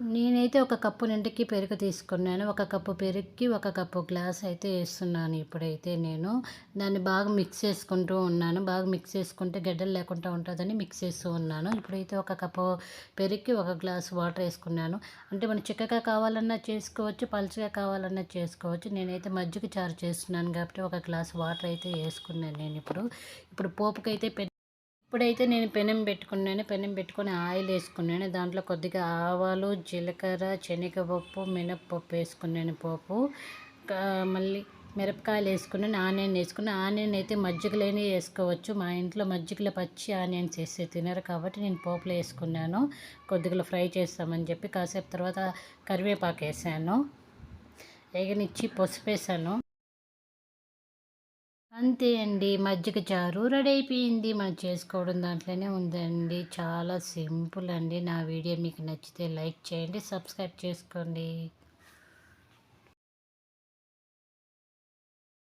నేనైతే ఒక కప్పు నింటికి పెరుగు తీసుకున్నాను. ఒక కప్పు పెరుగుకి ఒక కప్పు గ్లాస్ అయితే వేస్తున్నాను ఇప్పుడైతే నేను. దాన్ని బాగా మిక్స్ చేసుకుంటూ ఉన్నాను. బాగా మిక్స్ చేసుకుంటే గడ్డలు లేకుండా ఉంటుందని మిక్స్ చేస్తూ ఉన్నాను. ఇప్పుడైతే ఒక కప్పు పెరుగుకి ఒక గ్లాస్ వాటర్ వేసుకున్నాను. అంటే మనం చిక్కగా కావాలన్నా చేసుకోవచ్చు పలుచగా కావాలన్నా చేసుకోవచ్చు. నేనైతే మజ్జిగ చారు చేస్తున్నాను కాబట్టి ఒక గ్లాస్ వాటర్ అయితే వేసుకున్నాను నేను ఇప్పుడు. ఇప్పుడు పోపుకైతే పె ఇప్పుడైతే నేను పెనం పెట్టుకున్నాను పెనం పెట్టుకొని ఆయిల్ వేసుకున్నాను. దాంట్లో కొద్దిగా ఆవాలు జీలకర్ర శనగపప్పు మినప్పప్పు వేసుకున్నాను పోపు. మళ్ళీ మిరపకాయలు వేసుకున్నాను ఆనియన్ వేసుకుని ఆనియన్ అయితే మజ్జిగలేని వేసుకోవచ్చు. మా ఇంట్లో మజ్జిగలో పచ్చి ఆనియన్స్ వేస్తే తినరు కాబట్టి నేను పోపులో వేసుకున్నాను. కొద్దిగా ఫ్రై చేస్తామని చెప్పి కాసేపు తర్వాత కరివేపాకు వేసాను. వేగనిచ్చి పసుపు వేసాను. అంతే అండి. మజ్జిగ చారు రెడీ అయిపోయింది. మనం చేసుకోవడం దాంట్లోనే ఉందండి. చాలా సింపుల్ అండి నా వీడియో. మీకు నచ్చితే లైక్ చేయండి సబ్స్క్రైబ్ చేసుకోండి.